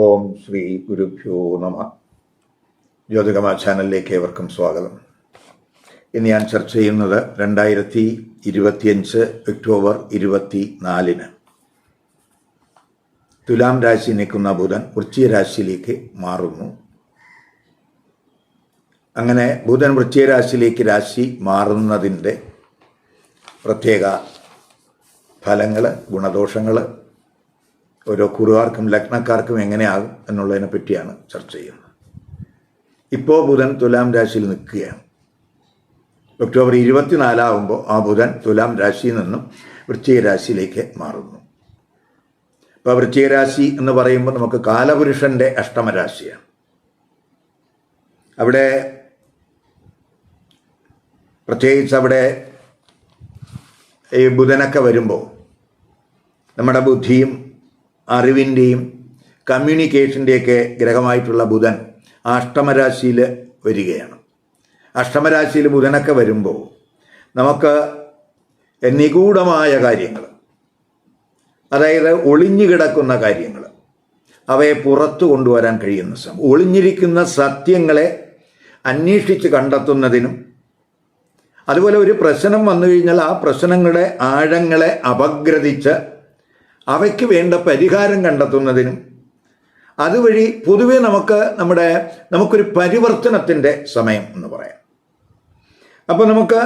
ഓം ശ്രീ ഗുരുഭ്യോ നമ. ജ്യോതികമ ചാനലിലേക്ക് ഏവർക്കും സ്വാഗതം. ഇന്ന് ഞാൻ ചർച്ച ചെയ്യുന്നത് രണ്ടായിരത്തി ഇരുപത്തിയഞ്ച് ഒക്ടോബർ ഇരുപത്തി നാലിന് തുലാം രാശി നിൽക്കുന്ന ബുധൻ വൃശ്ചിക രാശിയിലേക്ക് മാറുന്നു. അങ്ങനെ ബുധൻ വൃശ്ചിക രാശിയിലേക്ക് രാശി മാറുന്നതിന്റെ പ്രത്യേക ഫലങ്ങൾ ഗുണദോഷങ്ങൾ ഓരോ കുറുകാർക്കും ലഗ്നക്കാർക്കും എങ്ങനെയാകും എന്നുള്ളതിനെ പറ്റിയാണ് ചർച്ച ചെയ്യുന്നത്. ഇപ്പോൾ ബുധൻ തുലാം രാശിയിൽ നിൽക്കുകയാണ്. ഒക്ടോബർ ഇരുപത്തിനാലാകുമ്പോൾ ആ ബുധൻ തുലാം രാശിയിൽ നിന്നും വൃശ്ചിക രാശിയിലേക്ക് മാറുന്നു. ഇപ്പോൾ വൃശ്ചിക രാശി എന്ന് പറയുമ്പോൾ നമുക്ക് കാലപുരുഷന്റെ അഷ്ടമരാശിയാണ്. അവിടെ പ്രത്യേകിച്ച് അവിടെ ഈ ബുധനൊക്കെ വരുമ്പോൾ നമ്മുടെ ബുദ്ധിയും അറിവിന്റെയും കമ്മ്യൂണിക്കേഷന്റെയൊക്കെ ഗ്രഹമായിട്ടുള്ള ബുധൻ അഷ്ടമരാശിയിൽ വരികയാണ്. അഷ്ടമരാശിയിൽ ബുധനൊക്കെ വരുമ്പോൾ നമുക്ക് നിഗൂഢമായ കാര്യങ്ങൾ അതായത് ഒളിഞ്ഞു കിടക്കുന്ന കാര്യങ്ങൾ അവയെ പുറത്തു കൊണ്ടുവരാൻ കഴിയുന്ന സമയം ഒളിഞ്ഞിരിക്കുന്ന സത്യങ്ങളെ അന്വേഷിച്ച് കണ്ടെത്തുന്നതിനും അതുപോലെ ഒരു പ്രശ്നം വന്നു കഴിഞ്ഞാൽ ആ പ്രശ്നങ്ങളുടെ ആഴങ്ങളെ അപഗ്രഥിച്ച് അവയ്ക്ക് വേണ്ട പരിഹാരം കണ്ടെത്തുന്നതിനും അതുവഴി പൊതുവെ നമുക്ക് നമ്മുടെ നമുക്കൊരു പരിവർത്തനത്തിന്റെ സമയം എന്ന് പറയാം. അപ്പോൾ നമുക്ക്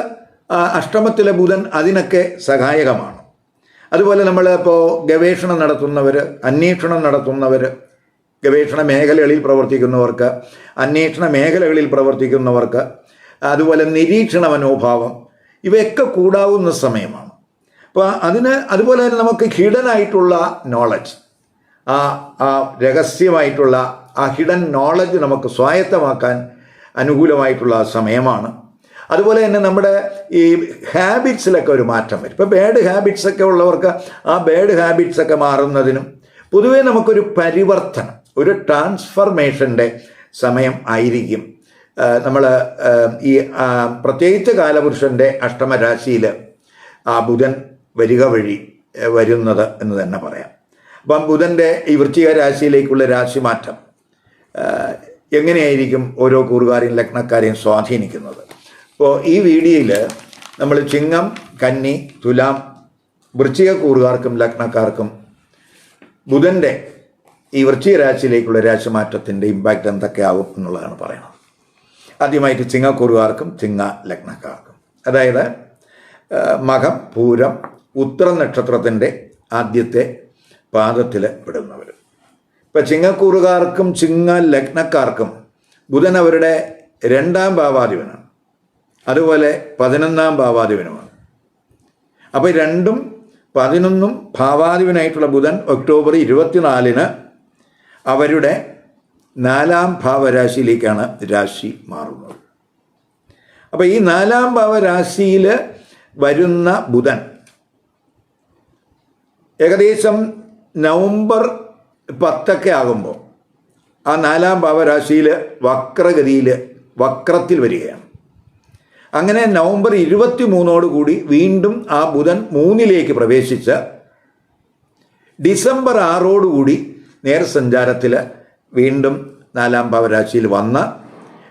അഷ്ടമത്തിലെ ബുധൻ അതിനൊക്കെ സഹായകമാണ്. അതുപോലെ നമ്മൾ ഇപ്പോൾ ഗവേഷണം നടത്തുന്നവർ അന്വേഷണം നടത്തുന്നവർ ഗവേഷണ മേഖലകളിൽ പ്രവർത്തിക്കുന്നവർക്ക് അന്വേഷണ മേഖലകളിൽ പ്രവർത്തിക്കുന്നവർക്ക് അതുപോലെ നിരീക്ഷണ മനോഭാവം ഇവയൊക്കെ കൂടാവുന്ന സമയമാണ്. അപ്പോൾ അതിന് അതുപോലെ തന്നെ നമുക്ക് ഹിഡനായിട്ടുള്ള നോളജ് ആ രഹസ്യമായിട്ടുള്ള ആ ഹിഡൻ നോളജ് നമുക്ക് സ്വായത്തമാക്കാൻ അനുകൂലമായിട്ടുള്ള സമയമാണ്. അതുപോലെ തന്നെ നമ്മുടെ ഈ ഹാബിറ്റ്സിലൊക്കെ ഒരു മാറ്റം വരും. ഇപ്പോൾ ബാഡ് ഹാബിറ്റ്സൊക്കെ ഉള്ളവർക്ക് ആ ബാഡ് ഹാബിറ്റ്സൊക്കെ മാറുന്നതിനും പൊതുവേ നമുക്കൊരു പരിവർത്തനം ഒരു ട്രാൻസ്ഫർമേഷന്റെ സമയം ആയിരിക്കും. നമ്മൾ ഈ പ്രത്യേകിച്ച് കാലപുരുഷന്റെ അഷ്ടമരാശിയിൽ ആ ബുധൻ വരിക വഴി വരുന്നത് എന്ന് തന്നെ പറയാം. അപ്പം ബുധന്റെ ഈ വൃശ്ചിക രാശിയിലേക്കുള്ള രാശിമാറ്റം എങ്ങനെയായിരിക്കും ഓരോ കൂറുകാരെയും ലഗ്നക്കാരെയും സ്വാധീനിക്കുന്നത്? അപ്പോൾ ഈ വീഡിയോയിൽ നമ്മൾ ചിങ്ങം കന്നി തുലാം വൃശ്ചിക കൂറുകാർക്കും ലഗ്നക്കാർക്കും ബുധന്റെ ഈ വൃശ്ചിക രാശിയിലേക്കുള്ള രാശിമാറ്റത്തിന്റെ ഇമ്പാക്റ്റ് എന്തൊക്കെയാവും എന്നുള്ളതാണ് പറയുന്നത്. ആദ്യമായിട്ട് ചിങ്ങക്കൂറുകാർക്കും ചിങ്ങ ലഗ്നക്കാർക്കും. അതായത് മകം പൂരം ഉത്തര നക്ഷത്രത്തിന്റെ ആദ്യത്തെ പാദത്തിൽ പെടുന്നവർ ഇപ്പം ചിങ്ങക്കൂറുകാർക്കും ചിങ്ങ ലഗ്നക്കാർക്കും ബുധൻ അവരുടെ രണ്ടാം ഭാവാധിപനാണ്. അതുപോലെ പതിനൊന്നാം ഭാവാധിപനുമാണ്. അപ്പോൾ രണ്ടും പതിനൊന്നും ഭാവാധിപനായിട്ടുള്ള ബുധൻ ഒക്ടോബർ ഇരുപത്തിനാലിന് അവരുടെ നാലാം ഭാവരാശിയിലേക്കാണ് രാശി മാറുന്നത്. അപ്പോൾ ഈ നാലാം ഭാവരാശിയിൽ വരുന്ന ബുധൻ ഏകദേശം നവംബർ പത്തൊക്കെ ആകുമ്പോൾ ആ നാലാം ഭാവരാശിയിൽ വക്രഗതിയിൽ വക്രത്തിൽ വരികയാണ്. അങ്ങനെ നവംബർ ഇരുപത്തി മൂന്നോടുകൂടി വീണ്ടും ആ ബുധൻ മൂന്നിലേക്ക് പ്രവേശിച്ച് ഡിസംബർ ആറോടുകൂടി നേർസഞ്ചാരത്തിൽ വീണ്ടും നാലാം ഭാവരാശിയിൽ വന്ന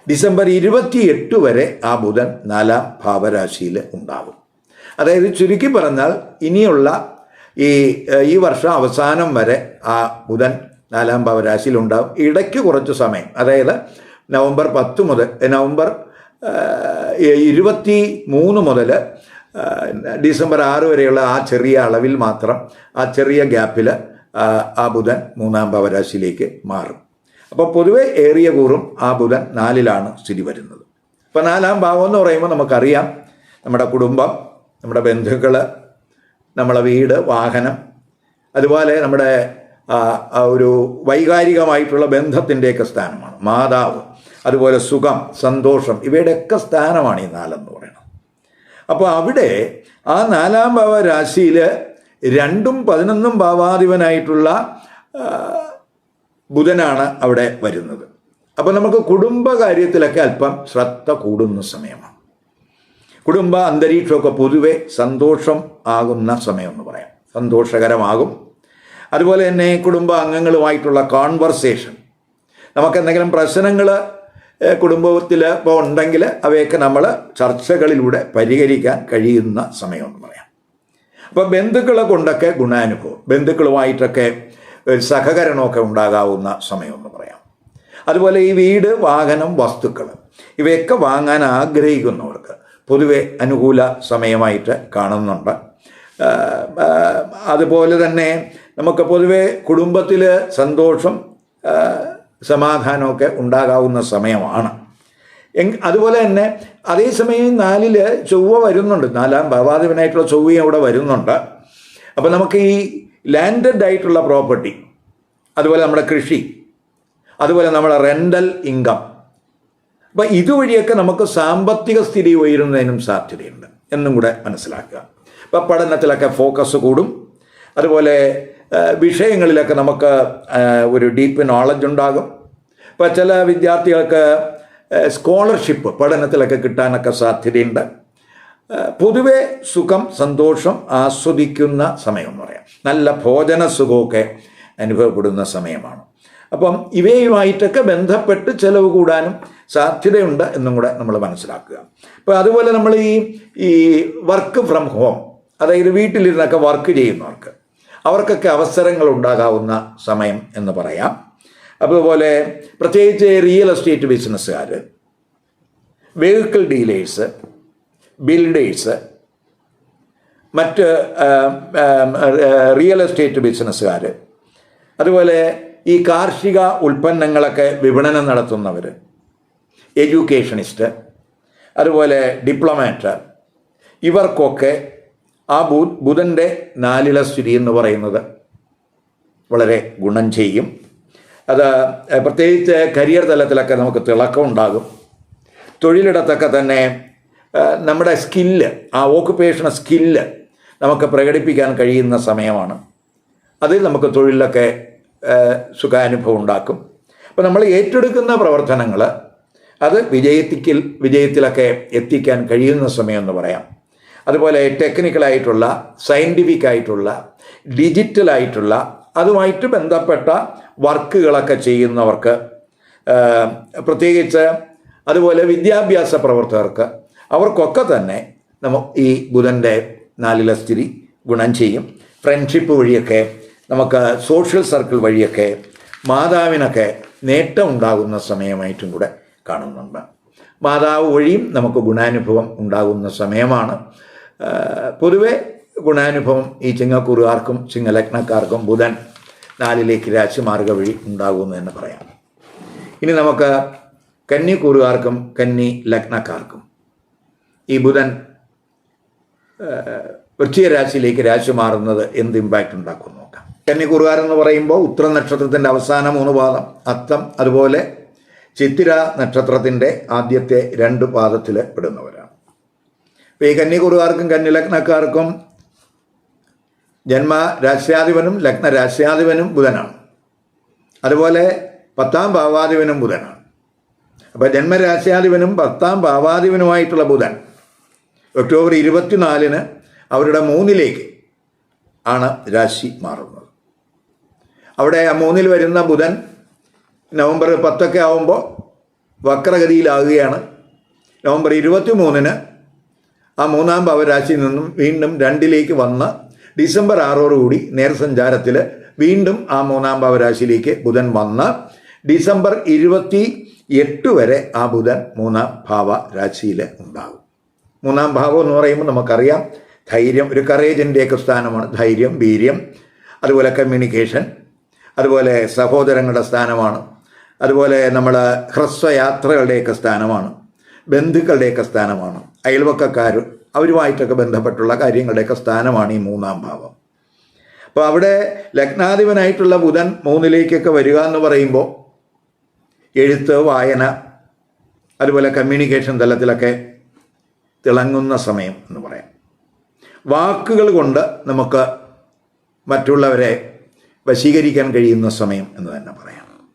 ഡിസംബർ ഇരുപത്തിയെട്ട് വരെ ആ ബുധൻ നാലാം ഭാവരാശിയിൽ ഉണ്ടാകും അതായത് ചുരുക്കി പറഞ്ഞാൽ ഇനിയുള്ള ഈ ഈ വർഷം അവസാനം വരെ ആ ബുധൻ നാലാം ഭാവരാശിയിൽ ഉണ്ടാകും ഇടയ്ക്ക് കുറച്ച് സമയം. അതായത് നവംബർ പത്ത് മുതൽ നവംബർ ഇരുപത്തി മൂന്ന് മുതൽ ഡിസംബർ ആറ് വരെയുള്ള ആ ചെറിയ അളവിൽ മാത്രം ആ ചെറിയ ഗ്യാപ്പിൽ ആ ബുധൻ മൂന്നാം ഭാവരാശിയിലേക്ക് മാറും. അപ്പോൾ പൊതുവെ ഏറിയ കൂറും ആ ബുധൻ നാലിലാണ് സ്ഥിതി വരുന്നത്. അപ്പോൾ നാലാം ഭാവം എന്ന് പറയുമ്പോൾ നമുക്കറിയാം നമ്മുടെ കുടുംബം നമ്മുടെ ബന്ധുക്കൾ നമ്മളെ വീട് വാഹനം അതുപോലെ നമ്മുടെ ഒരു വൈകാരികമായിട്ടുള്ള ബന്ധത്തിന്റെയൊക്കെ സ്ഥാനമാണ്. മാതാവ് അതുപോലെ സുഖം സന്തോഷം ഇവയുടെയൊക്കെ സ്ഥാനമാണ് ഈ നാലെന്ന് പറയുന്നത്. അപ്പോൾ അവിടെ ആ നാലാം ഭാവ രാശിയിൽ രണ്ടും പതിനൊന്നും ഭാവാധിപനായിട്ടുള്ള ബുധനാണ് അവിടെ വരുന്നത്. അപ്പോൾ നമുക്ക് കുടുംബകാര്യത്തിലൊക്കെ അല്പം ശ്രദ്ധ കൂടുന്ന സമയമാണ്. കുടുംബ അന്തരീക്ഷമൊക്കെ പൊതുവെ സന്തോഷം ആകുന്ന സമയം എന്ന് പറയാം. സന്തോഷകരമാകും. അതുപോലെ തന്നെ കുടുംബ അംഗങ്ങളുമായിട്ടുള്ള കോൺവെർസേഷൻ നമുക്ക് എന്തെങ്കിലും പ്രശ്നങ്ങൾ കുടുംബത്തിൽ ഇപ്പോൾ ഉണ്ടെങ്കിൽ അവയൊക്കെ നമ്മൾ ചർച്ചകളിലൂടെ പരിഹരിക്കാൻ കഴിയുന്ന സമയമെന്ന് പറയാം. അപ്പോൾ ബന്ധുക്കളെ കൊണ്ടൊക്കെ ഗുണാനുഭവം ബന്ധുക്കളുമായിട്ടൊക്കെ ഒരു സഹകരണമൊക്കെ ഉണ്ടാകാവുന്ന സമയമെന്ന് പറയാം. അതുപോലെ ഈ വീട് വാഹനം വസ്തുക്കൾ ഇവയൊക്കെ വാങ്ങാൻ ആഗ്രഹിക്കുന്നവർക്ക് പൊതുവെ അനുകൂല സമയമായിട്ട് കാണുന്നുണ്ട്. അതുപോലെ തന്നെ നമുക്ക് പൊതുവെ കുടുംബത്തിൽ സന്തോഷം സമാധാനമൊക്കെ ഉണ്ടാകാവുന്ന സമയമാണ്. അതുപോലെ തന്നെ അതേസമയം നാലിൽ ചൊവ്വ വരുന്നുണ്ട്. നാലാം ഭാവാധിപനായിട്ടുള്ള ചൊവ്വയും അവിടെ വരുന്നുണ്ട്. അപ്പോൾ നമുക്ക് ഈ ലാൻഡഡ് ആയിട്ടുള്ള പ്രോപ്പർട്ടി അതുപോലെ നമ്മുടെ കൃഷി അതുപോലെ നമ്മുടെ റെന്റൽ ഇൻകം അപ്പം ഇതുവഴിയൊക്കെ നമുക്ക് സാമ്പത്തിക സ്ഥിതി ഉയരുന്നതിനും സാധ്യതയുണ്ട് എന്നും കൂടെ മനസ്സിലാക്കുക. അപ്പം പഠനത്തിലൊക്കെ ഫോക്കസ് കൂടും. അതുപോലെ വിഷയങ്ങളിലൊക്കെ നമുക്ക് ഒരു ഡീപ്പ് നോളജ് ഉണ്ടാകും. ഇപ്പം ചില വിദ്യാർത്ഥികൾക്ക് സ്കോളർഷിപ്പ് പഠനത്തിലൊക്കെ കിട്ടാനൊക്കെ സാധ്യതയുണ്ട്. പൊതുവെ സുഖം സന്തോഷം ആസ്വദിക്കുന്ന സമയം എന്ന് പറയാം. നല്ല ഭോജന സുഖമൊക്കെ അനുഭവപ്പെടുന്ന സമയമാണ്. അപ്പം ഇവയുമായിട്ടൊക്കെ ബന്ധപ്പെട്ട് ചെലവ് കൂടാനും സാധ്യതയുണ്ട് എന്നും കൂടെ നമ്മൾ മനസ്സിലാക്കുക. അപ്പോൾ അതുപോലെ നമ്മൾ ഈ ഈ വർക്ക് ഫ്രം ഹോം അതായത് വീട്ടിലിരുന്നൊക്കെ വർക്ക് ചെയ്യുന്നവർക്ക് അവർക്കൊക്കെ അവസരങ്ങൾ ഉണ്ടാകാവുന്ന സമയം എന്ന് പറയാം. അതുപോലെ പ്രത്യേകിച്ച് റിയൽ എസ്റ്റേറ്റ് ബിസിനസ്സുകാർ വെഹിക്കിൾ ഡീലേഴ്സ് ബിൽഡേഴ്സ് മറ്റ് റിയൽ എസ്റ്റേറ്റ് ബിസിനസ്സുകാർ അതുപോലെ ഈ കാർഷിക ഉൽപ്പന്നങ്ങളൊക്കെ വിപണനം നടത്തുന്നവർ എഡ്യൂക്കേഷനിസ്റ്റ് അതുപോലെ ഡിപ്ലോമാറ്റ്. ഇവർക്കൊക്കെ ആ ബു ബുധന്റെ നാലില സ്ഥിതി എന്ന് പറയുന്നത് വളരെ ഗുണം ചെയ്യും. അത് പ്രത്യേകിച്ച് കരിയർ തലത്തിലൊക്കെ നമുക്ക് തിളക്കം ഉണ്ടാകും തൊഴിലിടത്തൊക്കെ തന്നെ നമ്മുടെ സ്കില്ല് ആ ഓക്കുപ്പേഷണൽ സ്കില്ല് നമുക്ക് പ്രകടിപ്പിക്കാൻ കഴിയുന്ന സമയമാണ്. അതിൽ നമുക്ക് തൊഴിലിലൊക്കെ സുഖാനുഭവം ഉണ്ടാക്കും. അപ്പോൾ നമ്മൾ ഏറ്റെടുക്കുന്ന പ്രവർത്തനങ്ങൾ അത് വിജയത്തിക്കിൽ വിജയത്തിലൊക്കെ എത്തിക്കാൻ കഴിയുന്ന സമയം എന്ന് പറയാം. അതുപോലെ ടെക്നിക്കലായിട്ടുള്ള സയന്റിഫിക് ആയിട്ടുള്ള ഡിജിറ്റലായിട്ടുള്ള അതുമായിട്ട് ബന്ധപ്പെട്ട വർക്കുകളൊക്കെ ചെയ്യുന്നവർക്ക് പ്രത്യേകിച്ച് അതുപോലെ വിദ്യാഭ്യാസ പ്രവർത്തകർക്ക് അവർക്കൊക്കെ തന്നെ നമ്മ ഈ ബുധന്റെ നാലില സ്ഥിതി ഗുണം ചെയ്യും. ഫ്രണ്ട്ഷിപ്പ് വഴിയൊക്കെ നമുക്ക് സോഷ്യൽ സർക്കിൾ വഴിയൊക്കെ മാതാവിനൊക്കെ നേട്ടം ഉണ്ടാകുന്ന സമയമായിട്ടും കൂടെ കാണുന്നുണ്ട്. മാതാവ് വഴിയും നമുക്ക് ഗുണാനുഭവം ഉണ്ടാകുന്ന സമയമാണ്. പൊതുവെ ഗുണാനുഭവം ഈ ചിങ്ങക്കുറുകാർക്കും ചിങ്ങലഗ്നക്കാർക്കും ബുധൻ നാലിലേക്ക് രാശിമാർഗ വഴി ഉണ്ടാകുമെന്ന് തന്നെ പറയാം. ഇനി നമുക്ക് കന്നി കുറുകാർക്കും കന്നി ലഗ്നക്കാർക്കും ഈ ബുധൻ വൃത്തിയ രാശിയിലേക്ക് രാശി മാറുന്നത് എന്ത് ഇമ്പാക്റ്റ് ഉണ്ടാക്കും എന്ന് പറയുമ്പോൾ ഉത്തര നക്ഷത്രത്തിന്റെ അവസാന മൂന്ന് പാദം അത്തം അതുപോലെ ചിത്തിര നക്ഷത്രത്തിന്റെ ആദ്യത്തെ രണ്ട് പാദത്തിൽ പെടുന്നവരാണ്. അപ്പോൾ ഈ കന്നിക്കുറുകാർക്കും കന്നിലഗ്നക്കാർക്കും ജന്മ രാശ്യാധിപനും ലഗ്ന രാശ്യാധിപനും ബുധനാണ്. അതുപോലെ പത്താം ഭാവാധിപനും ബുധനാണ്. അപ്പോൾ ജന്മരാശ്യാധിപനും പത്താം ഭാവാധിപനുമായിട്ടുള്ള ബുധൻ ഒക്ടോബർ ഇരുപത്തിനാലിന് അവരുടെ മൂന്നിലേക്ക് ആണ് രാശി മാറുന്നത്. അവിടെ മൂന്നിൽ വരുന്ന ബുധൻ നവംബർ പത്തൊക്കെ ആവുമ്പോൾ വക്രഗതിയിലാകുകയാണ്. നവംബർ ഇരുപത്തി മൂന്നിന് ആ മൂന്നാം ഭാവരാശിയിൽ നിന്നും വീണ്ടും രണ്ടിലേക്ക് വന്ന് ഡിസംബർ ആറോടുകൂടി നേർസഞ്ചാരത്തിൽ വീണ്ടും ആ മൂന്നാം ഭാവരാശിയിലേക്ക് ബുധൻ വന്ന് ഡിസംബർ ഇരുപത്തി എട്ട് വരെ ആ ബുധൻ മൂന്നാം ഭാവ രാശിയിൽ ഉണ്ടാകും മൂന്നാം ഭാവം എന്ന് പറയുമ്പോൾ നമുക്കറിയാം ധൈര്യം ഒരു കറേജിന്റെയൊക്കെ സ്ഥാനമാണ്. ധൈര്യം വീര്യം അതുപോലെ കമ്മ്യൂണിക്കേഷൻ അതുപോലെ സഹോദരങ്ങളുടെ സ്ഥാനമാണ്. അതുപോലെ നമ്മൾ ഹ്രസ്വയാത്രകളുടെയൊക്കെ സ്ഥാനമാണ്. ബന്ധുക്കളുടെയൊക്കെ സ്ഥാനമാണ്. അയൽവക്കക്കാർ അവരുമായിട്ടൊക്കെ ബന്ധപ്പെട്ടുള്ള കാര്യങ്ങളുടെയൊക്കെ സ്ഥാനമാണ് ഈ മൂന്നാം ഭാവം. അപ്പോൾ അവിടെ ലഗ്നാധിപനായിട്ടുള്ള ബുധൻ മൂന്നിലേക്കൊക്കെ വരിക എന്ന് പറയുമ്പോൾ എഴുത്ത് വായന അതുപോലെ കമ്മ്യൂണിക്കേഷൻ തലത്തിലൊക്കെ തിളങ്ങുന്ന സമയം എന്ന് പറയാം. വാക്കുകൾ കൊണ്ട് നമുക്ക് മറ്റുള്ളവരെ വശീകരിക്കാൻ കഴിയുന്ന സമയം എന്ന് തന്നെ പറയാം.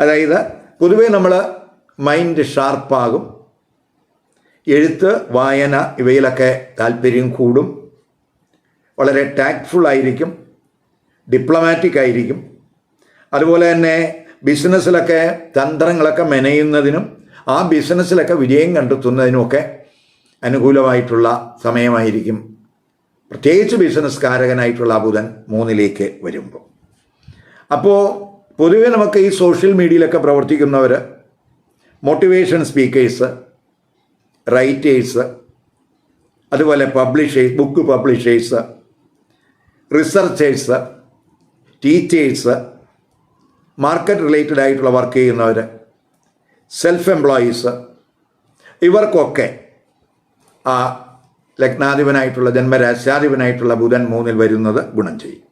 അതായത് പൊതുവേ നമ്മൾ മൈൻഡ് ഷാർപ്പാകും എഴുത്ത് വായന ഇവയിലൊക്കെ താല്പര്യം കൂടും. വളരെ ടാക്ട്ഫുൾ ആയിരിക്കും. ഡിപ്ലോമാറ്റിക് ആയിരിക്കും. അതുപോലെ തന്നെ ബിസിനസ്സിലൊക്കെ തന്ത്രങ്ങളൊക്കെ മെനയുന്നതിനും ആ ബിസിനസ്സിലൊക്കെ വിജയം കണ്ടെത്തുന്നതിനുമൊക്കെ അനുകൂലമായിട്ടുള്ള സമയമായിരിക്കും. പ്രത്യേകിച്ച് ബിസിനസ് കാരകനായിട്ടുള്ള ബുധൻ മൂന്നിലേക്ക് വരുമ്പോൾ അപ്പോൾ പൊതുവെ നമുക്ക് ഈ സോഷ്യൽ മീഡിയയിലൊക്കെ പ്രവർത്തിക്കുന്നവർ മോട്ടിവേഷൻ സ്പീക്കേഴ്സ് റൈറ്റേഴ്സ് അതുപോലെ publishers book publishers researchers teachers market related ആയിട്ടുള്ള വർക്ക് ചെയ്യുന്നവർ സെൽഫ് എംപ്ലോയീസ് ഇവർക്കൊക്കെ ആ ലഗ്നാധിപനായിട്ടുള്ള ജന്മരാശാധിപനായിട്ടുള്ള ബുധൻ മൂന്നിൽ വരുന്നത് ഗുണം ചെയ്യും.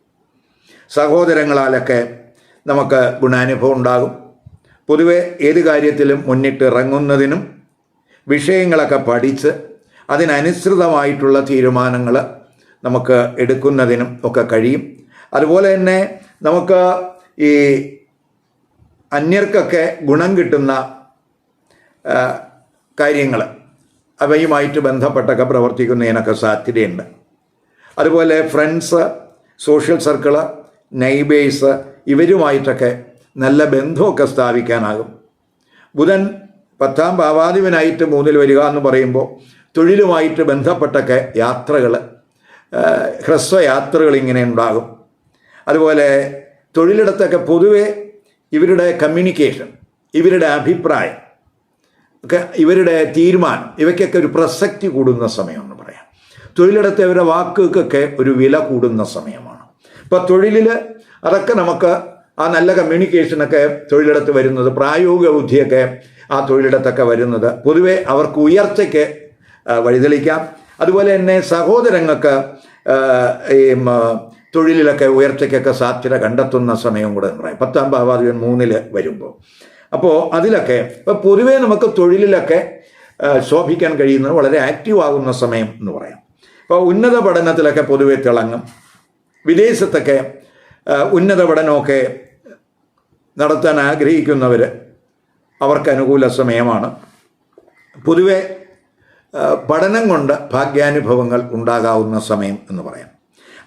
സഹോദരങ്ങളാലൊക്കെ നമുക്ക് ഗുണാനുഭവം ഉണ്ടാകും. പൊതുവെ ഏത് കാര്യത്തിലും മുന്നിട്ട് ഇറങ്ങുന്നതിനും വിഷയങ്ങളൊക്കെ പഠിച്ച് അതിനനുസൃതമായിട്ടുള്ള തീരുമാനങ്ങൾ നമുക്ക് എടുക്കുന്നതിനും ഒക്കെ കഴിയും. അതുപോലെ തന്നെ നമുക്ക് ഈ അന്യർക്കൊക്കെ ഗുണം കിട്ടുന്ന കാര്യങ്ങൾ അവയുമായിട്ട് ബന്ധപ്പെട്ടൊക്കെ പ്രവർത്തിക്കുന്നതിനൊക്കെ സാധ്യതയുണ്ട്. അതുപോലെ ഫ്രണ്ട്സ് സോഷ്യൽ സർക്കിൾ നൈബേഴ്സ് ഇവരുമായിട്ടൊക്കെ നല്ല ബന്ധമൊക്കെ സ്ഥാപിക്കാനാകും. ബുധൻ പത്താം ഭാവാധിപനായിട്ട് മൂന്നിൽ വരിക എന്ന് പറയുമ്പോൾ തൊഴിലുമായിട്ട് ബന്ധപ്പെട്ടൊക്കെ യാത്രകൾ ഹ്രസ്വയാത്രകൾ ഇങ്ങനെ ഉണ്ടാകും. അതുപോലെ തൊഴിലിടത്തൊക്കെ പൊതുവെ ഇവരുടെ കമ്മ്യൂണിക്കേഷൻ ഇവരുടെ അഭിപ്രായം ഒക്കെ ഇവരുടെ തീരുമാനം ഇവയ്ക്കൊക്കെ ഒരു പ്രസക്തി കൂടുന്ന സമയമെന്ന് പറയാം. തൊഴിലിടത്തെ ഇവരുടെ വാക്കുകൾക്കൊക്കെ ഒരു വില കൂടുന്ന സമയമാണ്. ഇപ്പോൾ തൊഴിലിൽ അതൊക്കെ നമുക്ക് ആ നല്ല കമ്മ്യൂണിക്കേഷനൊക്കെ തൊഴിലിടത്ത് വരുന്നത് പ്രായോഗിക ബുദ്ധിയൊക്കെ ആ തൊഴിലിടത്തൊക്കെ വരുന്നത്. പൊതുവെ അവർക്ക് ഉയർച്ചയ്ക്ക് വഴിതെളിക്കാം. അതുപോലെ തന്നെ സഹോദരങ്ങൾക്ക് ഈ തൊഴിലിലൊക്കെ ഉയർച്ചയ്ക്കൊക്കെ സാധ്യത കണ്ടെത്തുന്ന സമയം കൂടെ എന്ന് പറയാം. പത്താം ഭാവാധിപൻ മൂന്നിൽ വരുമ്പോൾ അപ്പോൾ അതിലൊക്കെ ഇപ്പോൾ പൊതുവേ നമുക്ക് തൊഴിലിലൊക്കെ ശോഭിക്കാൻ കഴിയുന്നത് വളരെ ആക്റ്റീവ് ആകുന്ന സമയം എന്ന് പറയാം. അപ്പോൾ ഉന്നത പഠനത്തിലൊക്കെ പൊതുവെ തിളങ്ങും. വിദേശത്തൊക്കെ ഉന്നത പഠനമൊക്കെ നടത്താൻ ആഗ്രഹിക്കുന്നവർ അവർക്ക് അനുകൂല സമയമാണ്. പൊതുവെ പഠനം കൊണ്ട് ഭാഗ്യാനുഭവങ്ങൾ ഉണ്ടാകാവുന്ന സമയം എന്ന് പറയാം.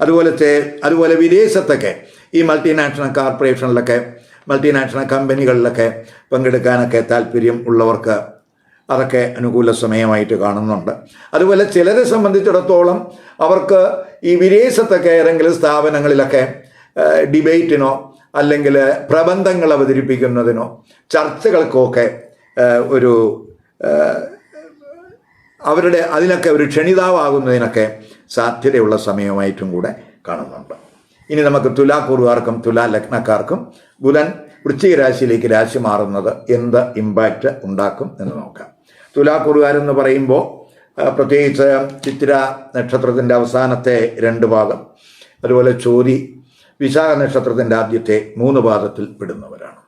അതുപോലത്തെ അതുപോലെ വിദേശത്തൊക്കെ ഈ മൾട്ടിനാഷണൽ കോർപ്പറേഷനിലൊക്കെ മൾട്ടിനാഷണൽ കമ്പനികളിലൊക്കെ പങ്കെടുക്കാനൊക്കെ താല്പര്യം ഉള്ളവർക്ക് അതൊക്കെ അനുകൂല സമയമായിട്ട് കാണുന്നുണ്ട്. അതുപോലെ ചിലരെ സംബന്ധിച്ചിടത്തോളം അവർക്ക് ഈ വിദേശത്തൊക്കെ ഏതെങ്കിലും സ്ഥാപനങ്ങളിലൊക്കെ ഡിബേറ്റിനോ അല്ലെങ്കിൽ പ്രബന്ധങ്ങൾ അവതരിപ്പിക്കുന്നതിനോ ചർച്ചകൾക്കൊക്കെ ഒരു അവരുടെ അതിനൊക്കെ ഒരു ക്ഷണിതാവാകുന്നതിനൊക്കെ സാധ്യതയുള്ള സമയമായിട്ടും കൂടെ കാണുന്നുണ്ട്. ഇനി നമുക്ക് തുലാക്കൂറുകാർക്കും തുലാ ലഗ്നക്കാർക്കും ബുധൻ വൃശ്ചിക രാശിയിലേക്ക് രാശി മാറുന്നത് എന്ത് ഇമ്പാക്റ്റ് ഉണ്ടാക്കും എന്ന് നോക്കാം. തുലാക്കൂറുകാരെന്ന് പറയുമ്പോൾ പ്രത്യേകിച്ച് ചിത്തിര നക്ഷത്രത്തിന്റെ അവസാനത്തെ രണ്ട് ഭാഗം അതുപോലെ ചോരി വിശാഖ നക്ഷത്രത്തിന്റെ ആദ്യത്തെ മൂന്ന് പാദത്തിൽ പെടുന്നവരാണ്.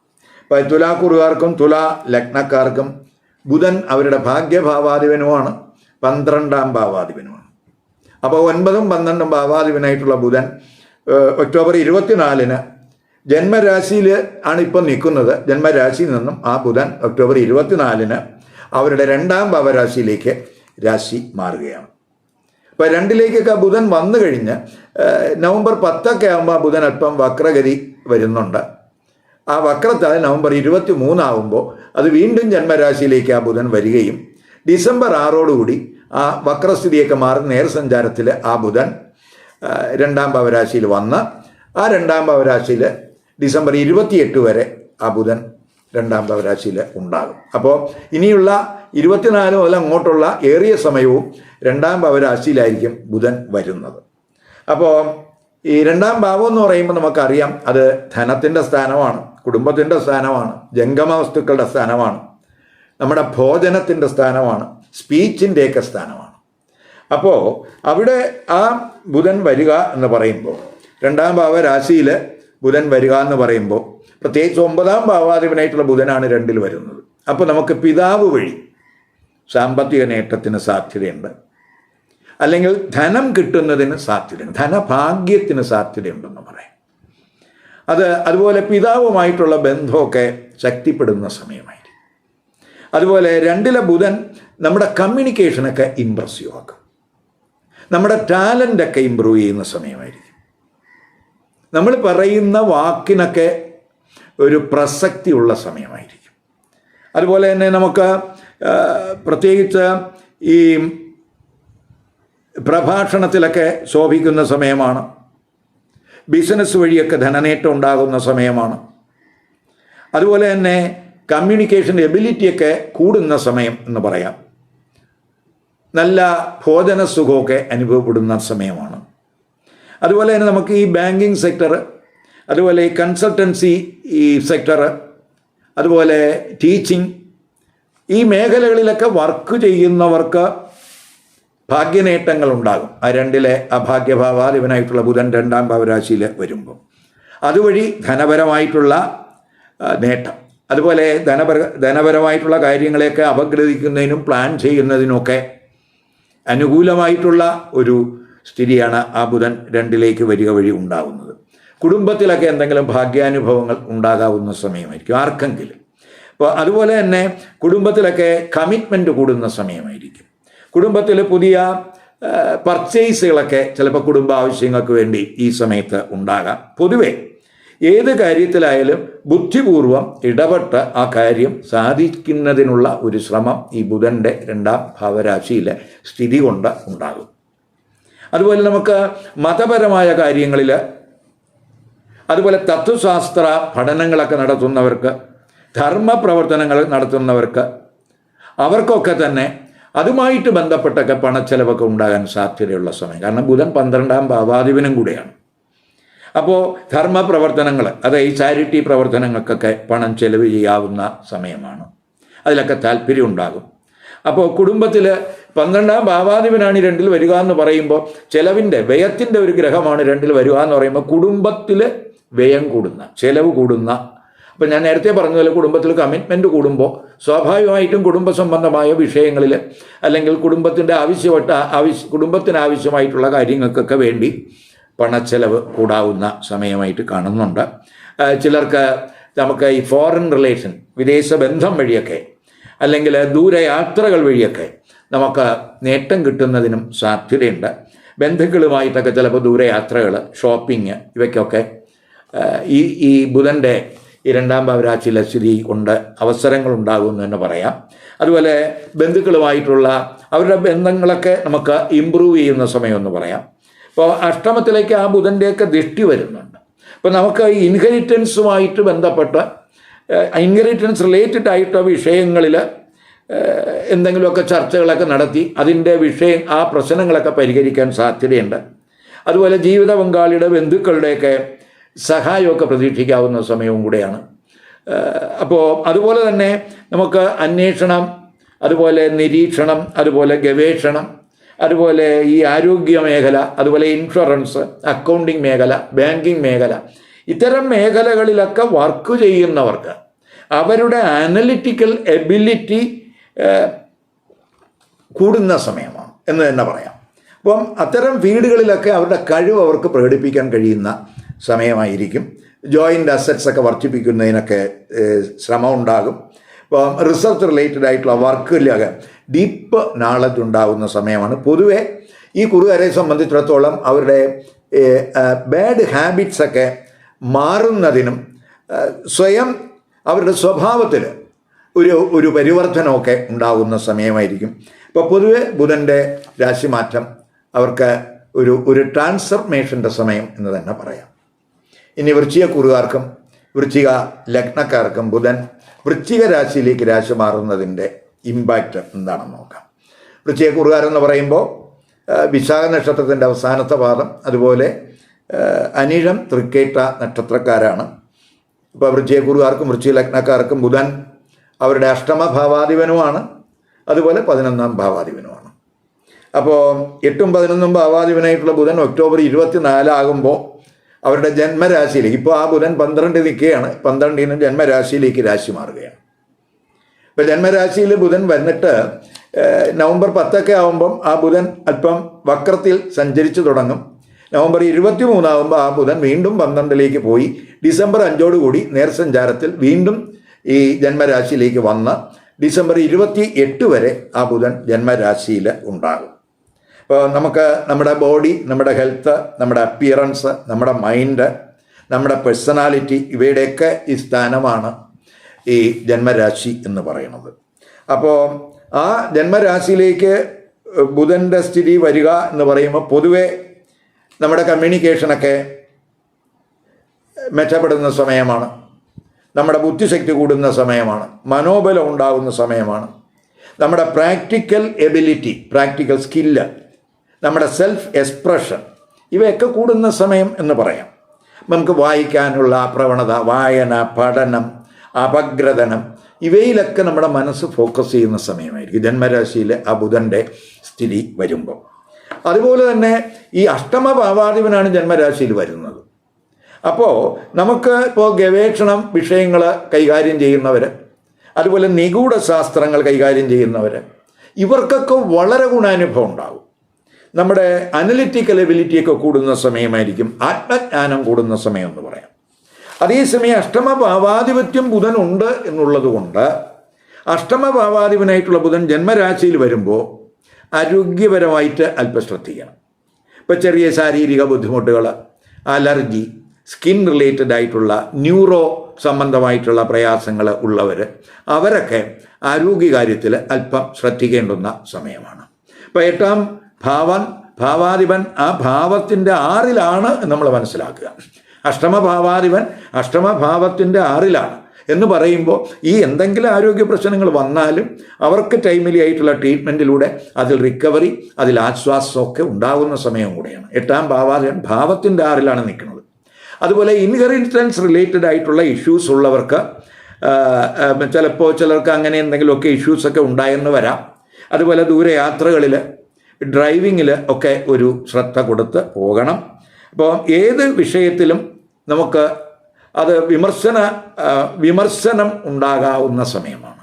അപ്പോൾ തുലാക്കൂറുകാർക്കും തുല ലഗ്നക്കാർക്കും ബുധൻ അവരുടെ ഭാഗ്യഭാവാധിപനുമാണ് പന്ത്രണ്ടാം ഭാവാധിപനുമാണ്. അപ്പോൾ ഒൻപതും പന്ത്രണ്ടും ഭാവാധിപനായിട്ടുള്ള ബുധൻ ഒക്ടോബർ ഇരുപത്തിനാലിന് ജന്മരാശിയിൽ ആണ് ഇപ്പം നിൽക്കുന്നത്. ജന്മരാശിയിൽ നിന്നും ആ ബുധൻ ഒക്ടോബർ ഇരുപത്തിനാലിന് അവരുടെ രണ്ടാം ഭാവരാശിയിലേക്ക് രാശി മാറുകയാണ്. അപ്പോൾ രണ്ടിലേക്കൊക്കെ ബുധൻ വന്നു കഴിഞ്ഞ് നവംബർ പത്തൊക്കെ ആകുമ്പോൾ ബുധൻ അല്പം വക്രഗതി വരുന്നുണ്ട്. ആ വക്രത്താൽ നവംബർ ഇരുപത്തി മൂന്നാവുമ്പോൾ അത് വീണ്ടും ജന്മരാശിയിലേക്ക് ആ ബുധൻ വരികയും ഡിസംബർ ആറോടുകൂടി ആ വക്രസ്ഥിതിയൊക്കെ മാറി നേർസഞ്ചാരത്തിൽ ആ ബുധൻ രണ്ടാം ഭവരാശിയിൽ വന്ന് ആ രണ്ടാം ഭവരാശിയിൽ ഡിസംബർ ഇരുപത്തിയെട്ട് വരെ ആ ബുധൻ രണ്ടാം ഭവരാശിയിൽ ഉണ്ടാകും. അപ്പോൾ ഇനിയുള്ള ഇരുപത്തിനാല് മുതൽ അങ്ങോട്ടുള്ള ഏറിയ സമയവും രണ്ടാം ഭവരാശിയിലായിരിക്കും ബുധൻ വരുന്നത്. അപ്പോൾ ഈ രണ്ടാം ഭാവം എന്ന് പറയുമ്പോൾ നമുക്കറിയാം അത് ധനത്തിന്റെ സ്ഥാനമാണ് കുടുംബത്തിന്റെ സ്ഥാനമാണ് ജംഗമ വസ്തുക്കളുടെ സ്ഥാനമാണ് നമ്മുടെ ഭോജനത്തിന്റെ സ്ഥാനമാണ് സ്പീച്ചിന്റെയൊക്കെ സ്ഥാനമാണ്. അപ്പോൾ അവിടെ ആ ബുധൻ വരിക എന്ന് പറയുമ്പോൾ രണ്ടാം ഭാവ രാശിയിൽ ബുധൻ വരിക എന്ന് പറയുമ്പോൾ പ്രത്യേകിച്ച് ഒമ്പതാം ഭാവാധിപനായിട്ടുള്ള ബുധനാണ് രണ്ടിൽ വരുന്നത്. അപ്പോൾ നമുക്ക് പിതാവ് വഴി സാമ്പത്തിക നേട്ടത്തിന് സാധ്യതയുണ്ട്. അല്ലെങ്കിൽ ധനം കിട്ടുന്നതിന് സാധ്യതയുണ്ട്. ധനഭാഗ്യത്തിന് സാധ്യതയുണ്ടെന്ന് പറയാം. അത് അതുപോലെ പിതാവുമായിട്ടുള്ള ബന്ധമൊക്കെ ശക്തിപ്പെടുന്ന സമയമായിരിക്കും. അതുപോലെ രണ്ടിലെ ബുധൻ നമ്മുടെ കമ്മ്യൂണിക്കേഷനൊക്കെ ഇമ്പ്രസീവ് ആക്കും. നമ്മുടെ ടാലന്റൊക്കെ ഇമ്പ്രൂവ് ചെയ്യുന്ന സമയമായിരിക്കും. നമ്മൾ പറയുന്ന വാക്കിനൊക്കെ ഒരു പ്രസക്തിയുള്ള സമയമായിരിക്കും. അതുപോലെ തന്നെ നമുക്ക് പ്രത്യേകിച്ച് ഈ പ്രഭാഷണത്തിലൊക്കെ ശോഭിക്കുന്ന സമയമാണ്. ബിസിനസ് വഴിയൊക്കെ ധനനേട്ടം ഉണ്ടാകുന്ന സമയമാണ്. അതുപോലെ തന്നെ കമ്മ്യൂണിക്കേഷൻ എബിലിറ്റിയൊക്കെ കൂടുന്ന സമയം എന്ന് പറയാം. നല്ല ഭോജന സുഖമൊക്കെ അനുഭവപ്പെടുന്ന സമയമാണ്. അതുപോലെ തന്നെ നമുക്ക് ഈ ബാങ്കിങ് സെക്ടർ അതുപോലെ ഈ കൺസൾട്ടൻസി ഈ സെക്ടർ അതുപോലെ ടീച്ചിങ് ഈ മേഖലകളിലൊക്കെ വർക്ക് ചെയ്യുന്നവർക്ക് ഭാഗ്യനേട്ടങ്ങൾ ഉണ്ടാകും ആ രണ്ടിലെ അഭാഗ്യഭാവാധിപനായിട്ടുള്ള ബുധൻ രണ്ടാം ഭാവരാശിയിൽ വരുമ്പോൾ അതുവഴി ധനപരമായിട്ടുള്ള നേട്ടം. അതുപോലെ ധനപര ധനപരമായിട്ടുള്ള കാര്യങ്ങളെയൊക്കെ അപഗ്രഥിക്കുന്നതിനും പ്ലാൻ ചെയ്യുന്നതിനുമൊക്കെ അനുകൂലമായിട്ടുള്ള ഒരു സ്ഥിതിയാണ് ആ ബുധൻ രണ്ടിലേക്ക് വരിക വഴി ഉണ്ടാകുന്നത്. കുടുംബത്തിലൊക്കെ എന്തെങ്കിലും ഭാഗ്യാനുഭവങ്ങൾ ഉണ്ടാകാവുന്ന സമയമായിരിക്കും ആർക്കെങ്കിലും. അപ്പോൾ അതുപോലെ തന്നെ കുടുംബത്തിലൊക്കെ കമ്മിറ്റ്മെന്റ് കൂടുന്ന സമയമായിരിക്കും. കുടുംബത്തിൽ പുതിയ പർച്ചേസുകളൊക്കെ ചിലപ്പോൾ കുടുംബ ആവശ്യങ്ങൾക്ക് വേണ്ടി ഈ സമയത്ത് ഉണ്ടാകാം. പൊതുവേ ഏത് കാര്യത്തിലായാലും ബുദ്ധിപൂർവം ഇടപെട്ട് ആ കാര്യം സാധിക്കുന്നതിനുള്ള ഒരു ശ്രമം ഈ ബുധന്റെ രണ്ടാം ഭാവരാശിയിലെ സ്ഥിതി കൊണ്ട് ഉണ്ടാകും. അതുപോലെ നമുക്ക് മതപരമായ കാര്യങ്ങളിൽ അതുപോലെ തത്വശാസ്ത്ര പഠനങ്ങളൊക്കെ നടത്തുന്നവർക്ക് ധർമ്മപ്രവർത്തനങ്ങൾ നടത്തുന്നവർക്ക് അവർക്കൊക്കെ തന്നെ അതുമായിട്ട് ബന്ധപ്പെട്ടൊക്കെ പണച്ചെലവൊക്കെ ഉണ്ടാകാൻ സാധ്യതയുള്ള സമയം. കാരണം ബുധൻ പന്ത്രണ്ടാം ഭാവാധിപനും കൂടെയാണ്. അപ്പോൾ ധർമ്മ പ്രവർത്തനങ്ങൾ അതായത് ചാരിറ്റി പ്രവർത്തനങ്ങൾക്കൊക്കെ പണം ചെലവ് ചെയ്യാവുന്ന സമയമാണ്. അതിലൊക്കെ താല്പര്യം ഉണ്ടാകും. അപ്പോൾ കുടുംബത്തിൽ പന്ത്രണ്ടാം ഭാവാധിപനാണ് രണ്ടിൽ വരിക എന്ന് പറയുമ്പോൾ ചെലവിന്റെ വ്യയത്തിന്റെ ഒരു ഗ്രഹമാണ് രണ്ടിൽ വരിക എന്ന് പറയുമ്പോൾ കുടുംബത്തിൽ വ്യയം കൂടുന്ന ചെലവ് കൂടുന്ന. അപ്പം ഞാൻ നേരത്തെ പറഞ്ഞതുപോലെ കുടുംബത്തിൽ കമ്മിറ്റ്മെന്റ് കൂടുമ്പോൾ സ്വാഭാവികമായിട്ടും കുടുംബ സംബന്ധമായ വിഷയങ്ങളിൽ അല്ലെങ്കിൽ കുടുംബത്തിന്റെ ആവശ്യപ്പെട്ട ആവശ്യ കുടുംബത്തിന് ആവശ്യമായിട്ടുള്ള കാര്യങ്ങൾക്കൊക്കെ വേണ്ടി പണച്ചെലവ് കൂടാവുന്ന സമയമായിട്ട് കാണുന്നുണ്ട്. ചിലർക്ക് നമുക്ക് ഈ ഫോറിൻ റിലേഷൻ വിദേശ ബന്ധം വഴിയൊക്കെ അല്ലെങ്കിൽ ദൂരയാത്രകൾ വഴിയൊക്കെ നമുക്ക് നേട്ടം കിട്ടുന്നതിനും സാധ്യതയുണ്ട്. ബന്ധുക്കളുമായിട്ടൊക്കെ ചിലപ്പോൾ ദൂരയാത്രകൾ ഷോപ്പിംഗ് ഇവയ്ക്കൊക്കെ ഈ ഈ ബുധന്റെ ഈ രണ്ടാം ഭാവരാശിയിലെ സ്ഥിതി കൊണ്ട് അവസരങ്ങൾ ഉണ്ടാകുമെന്ന് തന്നെ പറയാം. അതുപോലെ ബന്ധുക്കളുമായിട്ടുള്ള അവരുടെ ബന്ധങ്ങളൊക്കെ നമുക്ക് ഇമ്പ്രൂവ് ചെയ്യുന്ന സമയമെന്ന് പറയാം. അപ്പോൾ അഷ്ടമത്തിലേക്ക് ആ ബുധന്റെയൊക്കെ ദൃഷ്ടി വരുന്നുണ്ട്. അപ്പോൾ നമുക്ക് ഈ ഇൻഹെറിറ്റൻസുമായിട്ട് ബന്ധപ്പെട്ട് ഇൻഹെറിറ്റൻസ് റിലേറ്റഡ് ആയിട്ടുള്ള വിഷയങ്ങളിൽ എന്തെങ്കിലുമൊക്കെ ചർച്ചകളൊക്കെ നടത്തി അതിന്റെ വിഷയം ആ പ്രശ്നങ്ങളൊക്കെ പരിഹരിക്കാൻ സാധ്യതയുണ്ട്. അതുപോലെ ജീവിത പങ്കാളിയുടെ ബന്ധുക്കളുടെയൊക്കെ സഹായമൊക്കെ പ്രതീക്ഷിക്കാവുന്ന സമയവും കൂടെയാണ്. അപ്പോൾ അതുപോലെ തന്നെ നമുക്ക് അന്വേഷണം അതുപോലെ നിരീക്ഷണം അതുപോലെ ഗവേഷണം അതുപോലെ ഈ ആരോഗ്യ മേഖല അതുപോലെ ഇൻഷുറൻസ് അക്കൗണ്ടിങ് മേഖല ബാങ്കിങ് മേഖല ഇത്തരം മേഖലകളിലൊക്കെ വർക്ക് ചെയ്യുന്നവർക്ക് അവരുടെ അനലിറ്റിക്കൽ എബിലിറ്റി കൂടുന്ന സമയമാണ് എന്ന് തന്നെ പറയാം. അപ്പം അത്തരം ഫീൽഡുകളിലൊക്കെ അവരുടെ കഴിവ് അവർക്ക് പ്രകടിപ്പിക്കാൻ കഴിയുന്ന സമയമായിരിക്കും. ജോയിന്റ് അസറ്റ്സ് ഒക്കെ വർദ്ധിപ്പിക്കുന്നതിനൊക്കെ ശ്രമം ഉണ്ടാകും ഇപ്പം റിസർച്ച് റിലേറ്റഡ് ആയിട്ടുള്ള വർക്കിലൊക്കെ ഡീപ്പ് നോളജ് ഉണ്ടാകുന്ന സമയമാണ്. പൊതുവെ ഈ കുറുകാരെ സംബന്ധിച്ചിടത്തോളം അവരുടെ ബാഡ് ഹാബിറ്റ്സൊക്കെ മാറുന്നതിനും സ്വയം അവരുടെ സ്വഭാവത്തിൽ ഒരു ഒരു പരിവർത്തനമൊക്കെ ഉണ്ടാകുന്ന സമയമായിരിക്കും. ഇപ്പോൾ പൊതുവെ ബുധന്റെ രാശിമാറ്റം അവർക്ക് ഒരു ഒരു ട്രാൻസ്ഫർമേഷന്റെ സമയം എന്ന് തന്നെ പറയാം. ഇനി വൃശ്ചിക കുറുകാർക്കും വൃശ്ചിക ലഗ്നക്കാർക്കും ബുധൻ വൃശ്ചിക രാശിയിലേക്ക് രാശി മാറുന്നതിന്റെ ഇമ്പാക്റ്റ് എന്താണെന്ന് നോക്കാം. വൃശ്ചിക കുറുകാരെന്ന് പറയുമ്പോൾ വിശാഖ നക്ഷത്രത്തിന്റെ അവസാനത്തെ പാദം അതുപോലെ അനിഴം തൃക്കേട്ട നക്ഷത്രക്കാരാണ്. ഇപ്പോൾ വൃശ്ചിക കുറുകാർക്കും വൃശ്ചിക ലഗ്നക്കാർക്കും ബുധൻ അവരുടെ അഷ്ടമ ഭാവാധിപനുമാണ്. അതുപോലെ പതിനൊന്നാം ഭാവാധിപനുമാണ്. അപ്പോൾ എട്ടും പതിനൊന്നും ഭാവാധിപനായിട്ടുള്ള ബുധൻ ഒക്ടോബർ ഇരുപത്തിനാലാകുമ്പോൾ അവരുടെ ജന്മരാശിയിലേക്ക്. ഇപ്പോൾ ആ ബുധൻ പന്ത്രണ്ട് നിൽക്കുകയാണ്. പന്ത്രണ്ടിന് ജന്മരാശിയിലേക്ക് രാശി മാറുകയാണ്. ഇപ്പം ജന്മരാശിയിൽ ബുധൻ വന്നിട്ട് നവംബർ പത്തൊക്കെ ആകുമ്പം ആ ബുധൻ അല്പം വക്രത്തിൽ സഞ്ചരിച്ചു തുടങ്ങും. നവംബർ ഇരുപത്തി മൂന്നാകുമ്പോൾ ആ ബുധൻ വീണ്ടും പന്ത്രണ്ടിലേക്ക് പോയി. ഡിസംബർ അഞ്ചോടുകൂടി നേർസഞ്ചാരത്തിൽ വീണ്ടും ഈ ജന്മരാശിയിലേക്ക് വന്ന് ഡിസംബർ ഇരുപത്തി എട്ട് വരെ ആ ബുധൻ ജന്മരാശിയിൽ ഉണ്ടാകും. അപ്പോൾ നമുക്ക് നമ്മുടെ ബോഡി നമ്മുടെ ഹെൽത്ത് നമ്മുടെ അപ്പിയറൻസ് നമ്മുടെ മൈൻഡ് നമ്മുടെ പേഴ്സണാലിറ്റി ഇവയുടെയൊക്കെ ഈ സ്ഥാനമാണ് ഈ ജന്മരാശി എന്ന് പറയുന്നത്. അപ്പോൾ ആ ജന്മരാശിയിലേക്ക് ബുധന്റെ സ്ഥിതി വരിക എന്ന് പറയുമ്പോൾ പൊതുവെ നമ്മുടെ കമ്മ്യൂണിക്കേഷനൊക്കെ മെച്ചപ്പെടുന്ന സമയമാണ്. നമ്മുടെ ബുദ്ധിശക്തി കൂടുന്ന സമയമാണ്. മനോബലം ഉണ്ടാകുന്ന സമയമാണ്. നമ്മുടെ പ്രാക്ടിക്കൽ എബിലിറ്റി പ്രാക്ടിക്കൽ സ്കില്ല് നമ്മുടെ സെൽഫ് എക്സ്പ്രഷൻ ഇവയൊക്കെ കൂടുന്ന സമയം എന്ന് പറയാം. നമുക്ക് വായിക്കാനുള്ള പ്രവണത വായന പഠനം അപഗ്രഥനം ഇവയിലൊക്കെ നമ്മുടെ മനസ്സ് ഫോക്കസ് ചെയ്യുന്ന സമയമായിരിക്കും. ജന്മരാശിയിലെ ആ ബുധന്റെ സ്ഥിതി വരുമ്പോൾ അതുപോലെ തന്നെ ഈ അഷ്ടമ ഭാവാധിപനാണ് ജന്മരാശിയിൽ വരുന്നത്. അപ്പോൾ നമുക്ക് ഇപ്പോൾ ഗവേഷണം വിഷയങ്ങൾ കൈകാര്യം ചെയ്യുന്നവർ അതുപോലെ നിഗൂഢ ശാസ്ത്രങ്ങൾ കൈകാര്യം ചെയ്യുന്നവർ ഇവർക്കൊക്കെ വളരെ ഗുണാനുഭവം ഉണ്ടാകും നമ്മുടെ അനലിറ്റിക്കൽ എബിലിറ്റിയൊക്കെ കൂടുന്ന സമയമായിരിക്കും. ആത്മജ്ഞാനം കൂടുന്ന സമയം എന്ന് പറയാം അതേസമയം അഷ്ടമഭാവാധിപത്യം ബുധൻ ഉണ്ട് എന്നുള്ളത് കൊണ്ട് അഷ്ടമഭാവാധിപനായിട്ടുള്ള ബുധൻ ജന്മരാശിയിൽ വരുമ്പോൾ ആരോഗ്യപരമായിട്ട് അല്പം ശ്രദ്ധിക്കണം. ഇപ്പോൾ ചെറിയ ശാരീരിക ബുദ്ധിമുട്ടുകൾ അലർജി സ്കിൻ റിലേറ്റഡ് ആയിട്ടുള്ള ന്യൂറോ സംബന്ധമായിട്ടുള്ള പ്രയാസങ്ങൾ ഉള്ളവർ അവരൊക്കെ ആരോഗ്യകാര്യത്തിൽ അല്പം ശ്രദ്ധിക്കേണ്ടുന്ന സമയമാണ്. ഇപ്പോൾ എട്ടാം ഭാവൻ ഭാവാധിപൻ ആ ഭാവത്തിന്റെ ആറിലാണ് നമ്മൾ മനസ്സിലാക്കുക. അഷ്ടമഭാവാധിപൻ അഷ്ടമഭാവത്തിന്റെ ആറിലാണ് എന്ന് പറയുമ്പോൾ ഈ എന്തെങ്കിലും ആരോഗ്യ പ്രശ്നങ്ങൾ വന്നാലും അവർക്ക് ടൈമിലി ആയിട്ടുള്ള ട്രീറ്റ്മെന്റിലൂടെ അതിൽ റിക്കവറി അതിൽ ആശ്വാസമൊക്കെ ഉണ്ടാകുന്ന സമയം കൂടെയാണ്. എട്ടാം ഭാവാധിപൻ ഭാവത്തിന്റെ ആറിലാണ് നിൽക്കുന്നത്. അതുപോലെ ഇൻഹെറിറ്റൻസ് റിലേറ്റഡ് ആയിട്ടുള്ള ഇഷ്യൂസ് ഉള്ളവർക്ക് ചിലപ്പോൾ ചിലർക്ക് അങ്ങനെ എന്തെങ്കിലുമൊക്കെ ഇഷ്യൂസൊക്കെ ഉണ്ടായെന്ന് വരാം. അതുപോലെ ദൂരയാത്രകളിൽ ഡ്രൈവിങ്ങിൽ ഒക്കെ ഒരു ശ്രദ്ധ കൊടുത്ത് പോകണം. അപ്പോൾ ഏത് വിഷയത്തിലും നമുക്ക് അത് വിമർശന വിമർശനം ഉണ്ടാകാവുന്ന സമയമാണ്.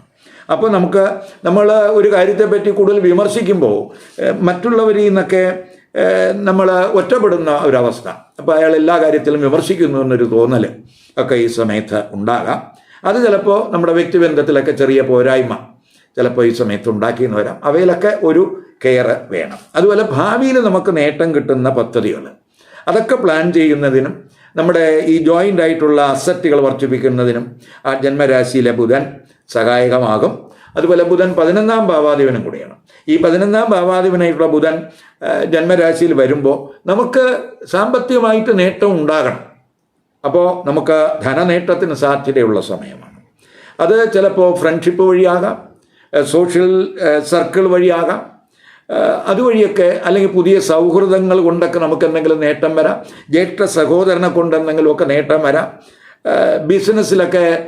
അപ്പോൾ നമുക്ക് നമ്മൾ ഒരു കാര്യത്തെപ്പറ്റി കൂടുതൽ വിമർശിക്കുമ്പോൾ മറ്റുള്ളവരിൽ നിന്നൊക്കെ നമ്മൾ ഒറ്റപ്പെടുന്ന ഒരവസ്ഥ. അപ്പോൾ അയാൾ എല്ലാ കാര്യത്തിലും വിമർശിക്കുന്നു എന്നൊരു തോന്നൽ ഒക്കെ ഈ സമയത്ത് ഉണ്ടാകാം. അത് ചിലപ്പോൾ നമ്മുടെ വ്യക്തിബന്ധത്തിലൊക്കെ ചെറിയ പോരായ്മ ചിലപ്പോൾ ഈ സമയത്ത് ഉണ്ടാക്കിയെന്ന് വരാം. അവയിലൊക്കെ ഒരു കെയർ വേണം. അതുപോലെ ഭാവിയിൽ നമുക്ക് നേട്ടം കിട്ടുന്ന പദ്ധതികൾ. അതൊക്കെ പ്ലാൻ ചെയ്യുന്നതിനും നമ്മുടെ ഈ ജോയിന്റ് ആയിട്ടുള്ള അസറ്റുകൾ വർദ്ധിപ്പിക്കുന്നതിനും ആ ജന്മരാശിയിലെ ബുധൻ സഹായകമാകും. അതുപോലെ ബുധൻ പതിനൊന്നാം ഭാവാധിപനും കൂടിയാണ്. ഈ പതിനൊന്നാം ഭാവാധിപനായിട്ടുള്ള ബുധൻ ജന്മരാശിയിൽ വരുമ്പോൾ നമുക്ക് സാമ്പത്തികമായിട്ട് നേട്ടം ഉണ്ടാകണം. അപ്പോൾ നമുക്ക് ധനനേട്ടത്തിന് സാധ്യതയുള്ള സമയമാണ്. അത് ചിലപ്പോൾ ഫ്രണ്ട്ഷിപ്പ് വഴിയാകാം സോഷ്യൽ സർക്കിൾ വഴിയാകാം അതുവഴിയൊക്കെ അല്ലെങ്കിൽ പുതിയ സൗഹൃദങ്ങൾ കൊണ്ടൊക്കെ നമുക്ക് എന്തെങ്കിലും നേട്ടം വരാം. ജ്യേഷ്ഠ സഹോദരനെ കൊണ്ട് എന്തെങ്കിലുമൊക്കെ നേട്ടം വരാം. ബിസിനസ്സിലൊക്കെ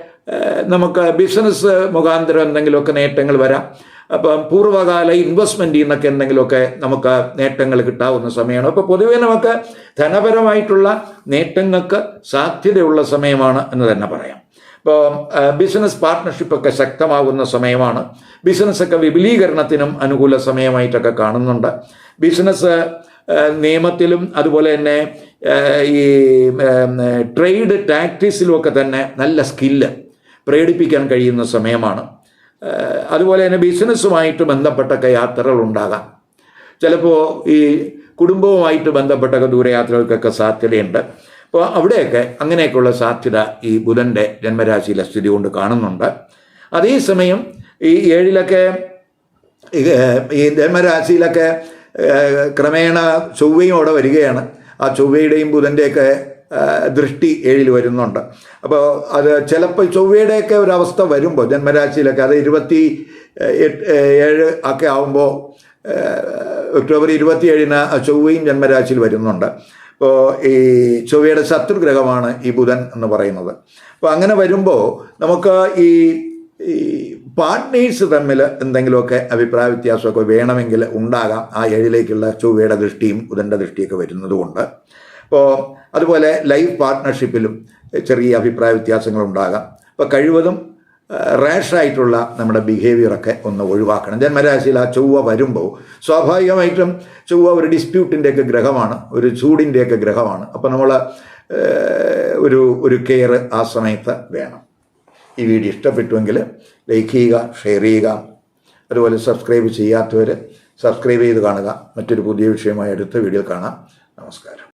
നമുക്ക് ബിസിനസ് മുഖാന്തരം എന്തെങ്കിലുമൊക്കെ നേട്ടങ്ങൾ വരാം. അപ്പം പൂർവകാല ഇൻവെസ്റ്റ്മെന്റിൽ നിന്നൊക്കെ എന്തെങ്കിലുമൊക്കെ നമുക്ക് നേട്ടങ്ങൾ കിട്ടാവുന്ന സമയമാണ്. അപ്പോൾ പൊതുവെ നമുക്ക് ധനപരമായിട്ടുള്ള നേട്ടങ്ങൾക്ക് സാധ്യതയുള്ള സമയമാണ് എന്ന് തന്നെ പറയാം. ഇപ്പോൾ ബിസിനസ് പാർട്ട്ണർഷിപ്പൊക്കെ ശക്തമാകുന്ന സമയമാണ്. ബിസിനസ്സൊക്കെ വിപുലീകരണത്തിനും അനുകൂല സമയമായിട്ടൊക്കെ കാണുന്നുണ്ട്. ബിസിനസ് നിയമത്തിലും അതുപോലെ തന്നെ ഈ ട്രേഡ് ടാക്ടീസിലുമൊക്കെ തന്നെ നല്ല സ്കില്ല് പ്രകടിപ്പിക്കാൻ കഴിയുന്ന സമയമാണ്. അതുപോലെ തന്നെ ബിസിനസ്സുമായിട്ട് ബന്ധപ്പെട്ടൊക്കെ യാത്രകൾ ഉണ്ടാകാം. ചിലപ്പോൾ ഈ കുടുംബവുമായിട്ട് ബന്ധപ്പെട്ടൊക്കെ ദൂരയാത്രകൾക്കൊക്കെ സാധ്യതയുണ്ട്. അപ്പോൾ അവിടെയൊക്കെ അങ്ങനെയൊക്കെയുള്ള സാധ്യത ഈ ബുധന്റെ ജന്മരാശിയിലെ സ്ഥിതി കൊണ്ട് കാണുന്നുണ്ട്. അതേസമയം ഈ ഏഴിലൊക്കെ ഈ ജന്മരാശിയിലൊക്കെ ക്രമേണ ചൊവ്വയും അവിടെ വരികയാണ്. ആ ചൊവ്വയുടെയും ബുധന്റെയൊക്കെ ദൃഷ്ടി ഏഴിൽ വരുന്നുണ്ട്. അപ്പോൾ അത് ചിലപ്പോൾ ചൊവ്വയുടെയൊക്കെ ഒരവസ്ഥ വരുമ്പോൾ ജന്മരാശിയിലൊക്കെ അത് ഇരുപത്തി ഏഴ് ഒക്കെ ആകുമ്പോൾ ഒക്ടോബർ ഇരുപത്തിയേഴിന് ചൊവ്വയും ജന്മരാശിയിൽ വരുന്നുണ്ട്. ഈ ചൊവ്വയുടെ ശത്രുഗ്രഹമാണ് ഈ ബുധൻ എന്ന് പറയുന്നത്. അപ്പോൾ അങ്ങനെ വരുമ്പോൾ നമുക്ക് ഈ പാർട്ട്നേഴ്സ് തമ്മിൽ എന്തെങ്കിലുമൊക്കെ അഭിപ്രായ വ്യത്യാസമൊക്കെ വേണമെങ്കിൽ ഉണ്ടാകാം ആ ഏഴിലേക്കുള്ള ചൊവ്വയുടെ ദൃഷ്ടിയും ബുധന്റെ ദൃഷ്ടിയൊക്കെ വരുന്നതുകൊണ്ട്. അപ്പോൾ അതുപോലെ ലൈഫ് പാർട്ട്ണർഷിപ്പിലും ചെറിയ അഭിപ്രായ വ്യത്യാസങ്ങൾ ഉണ്ടാകാം. അപ്പോൾ കഴിവതും റാഷായിട്ടുള്ള നമ്മുടെ ബിഹേവിയറൊക്കെ ഒന്ന് ഒഴിവാക്കണം. ജന്മരാശിയിൽ ആ ചൊവ്വ വരുമ്പോൾ സ്വാഭാവികമായിട്ടും ചൊവ്വ ഒരു ഡിസ്പ്യൂട്ടിന്റെയൊക്കെ ഗ്രഹമാണ് ഒരു ചൂടിന്റെയൊക്കെ ഗ്രഹമാണ്. അപ്പോൾ നമ്മൾ ഒരു ഒരു കെയർ ആ സമയത്ത് വേണം. ഈ വീഡിയോ ഇഷ്ടപ്പെട്ടുവെങ്കിൽ ലൈക്ക് ചെയ്യുക ഷെയർ ചെയ്യുക അതുപോലെ സബ്സ്ക്രൈബ് ചെയ്യാത്തവർ സബ്സ്ക്രൈബ് ചെയ്ത് കാണുക. മറ്റൊരു പുതിയ വിഷയമായി അടുത്ത വീഡിയോ കാണാം. നമസ്കാരം.